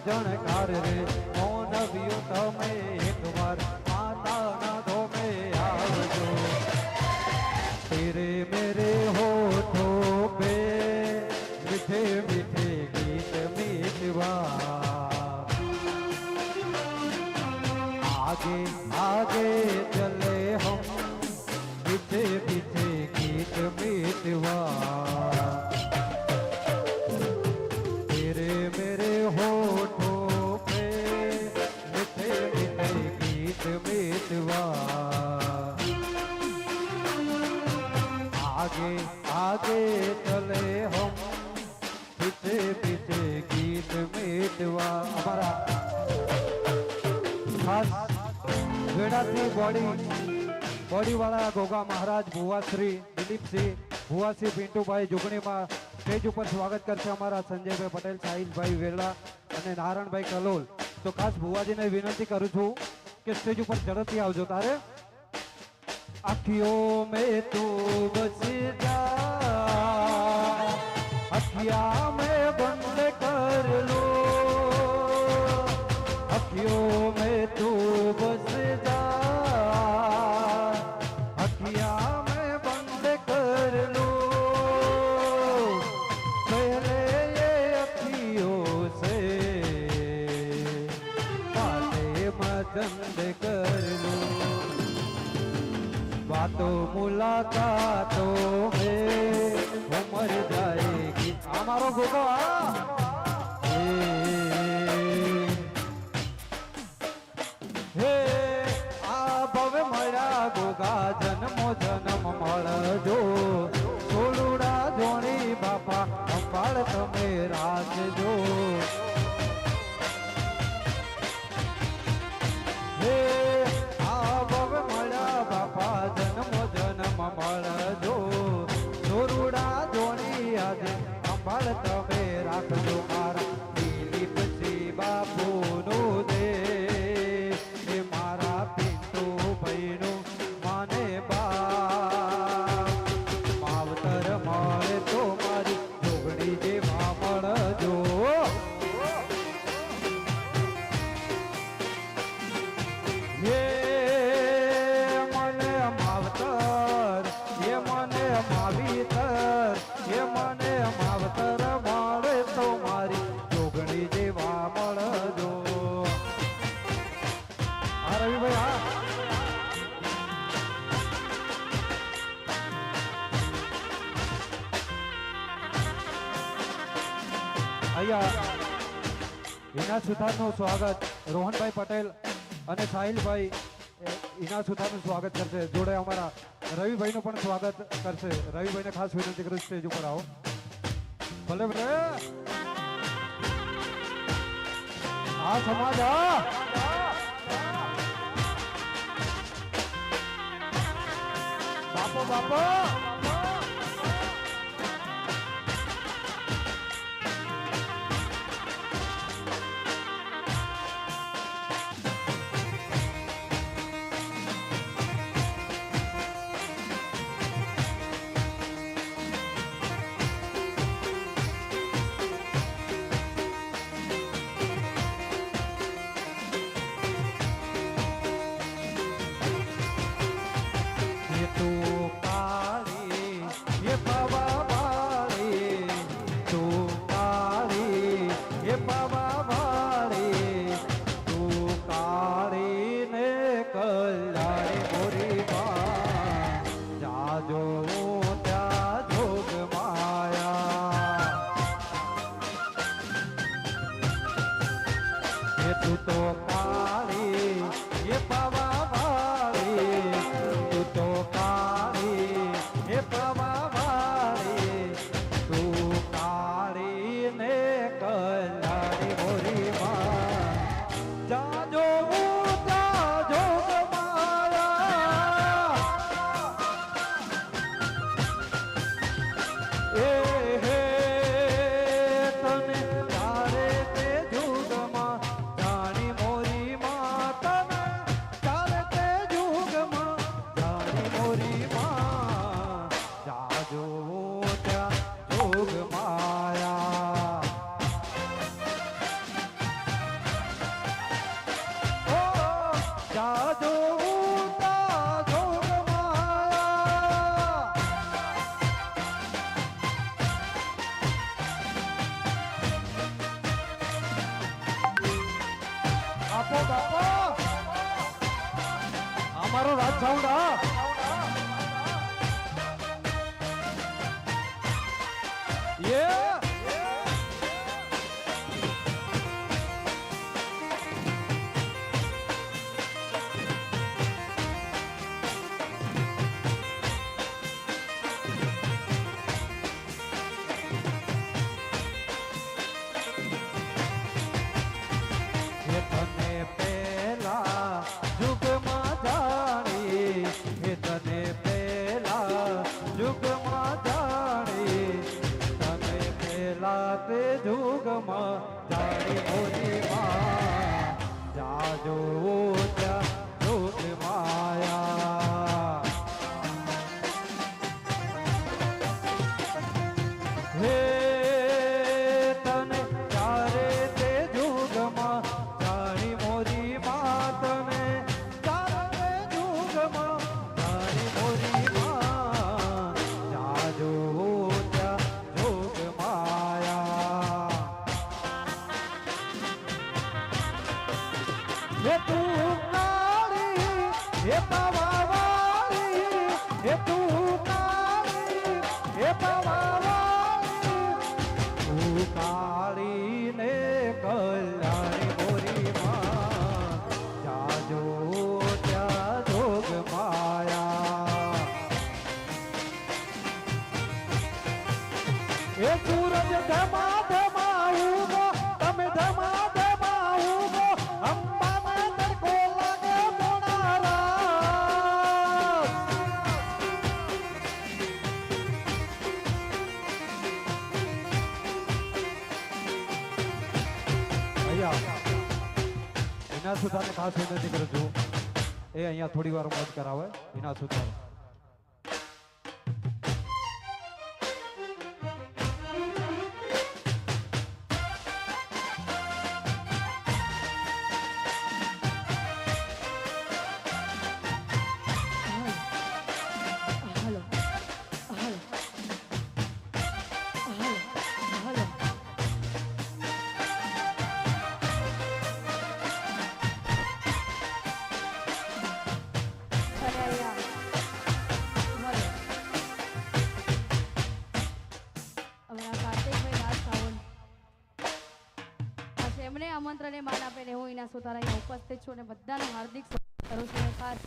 જણકાર રે आगे आगे चले हम पीछे पीछे गीत मीटवा અમારા ખાસ વેડાથી બોડી બોડીવાળા ગોગા મહારાજ ભુવાશ્રી દિલીપસિંહ ભુવાશ્રી પિન્ટુભાઈ જોગણીમાં સ્ટેજ ઉપર સ્વાગત કરશે અમારા સંજયભાઈ પટેલ સાહિલભાઈ વેરડા અને નારાયણભાઈ કલોલ તો ખાસ ભુવાજીને વિનંતી કરું છું કે સ્ટેજ ઉપર ઝડપથી આવજો તારે अखियों में तू बस जा अखिया में बंद कर लो बातों मुलाकातों में उमर जाएगी हमारो गोगो હે આ ભવે મળ્યા ગોગા જન્મો જન્મ મળજો સોલુડા જોણી બાપા અંબાળ તમે રાખજો હિના સુથારનું સ્વાગત રોહનભાઈ પટેલ અને સાહિલભાઈ ઇના સુથારનું સ્વાગત કરશે. જોડે અમારા રવિભાઈનું પણ સ્વાગત કરશે. રવિભાઈને ખાસ વિનંતી કરું સ્ટેજ ઉપર આવો. ભલે ભલે. આ સમાજ, આ! બાપો બાપો! અમારો રાજ હા Yeah! જુગમાં જાણી મોરી માં જાજો હે સુધારને ખાસ વિનંતી કરું એ અહીંયા થોડી વાર મોજ કરાવે. વિના સુધાર આજે એમને આમંત્રણને માન આપેલ હું એના સુતારા અહીંયા ઉપસ્થિત છું અને બધાનું હાર્દિક કરું છું. ખાસ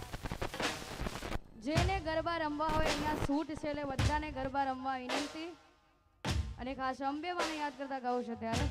જેને ગરબા રમવા હોય અહીંયા છૂટ છે એટલે બધાને ગરબા રમવા વિનંતી. અને ખાસ અંબે મને યાદ કરતા ગાઉં છું ત્યારે.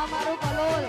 આ મારું કલોલ.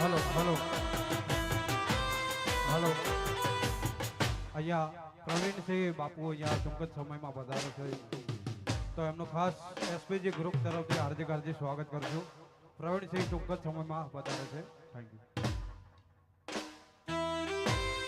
Hello hello. હલો. અહીંયા પ્રવીણ છે, બાપુ અહીંયા ટૂંક સમયમાં વધારો છે. તો એમનું ખાસ એસપીજી ગ્રુપ તરફથી હાર્દિક હાર્દિક સ્વાગત કરશું પ્રવીણસિંહ ટૂંક સમયમાં વધારે છે. Thank you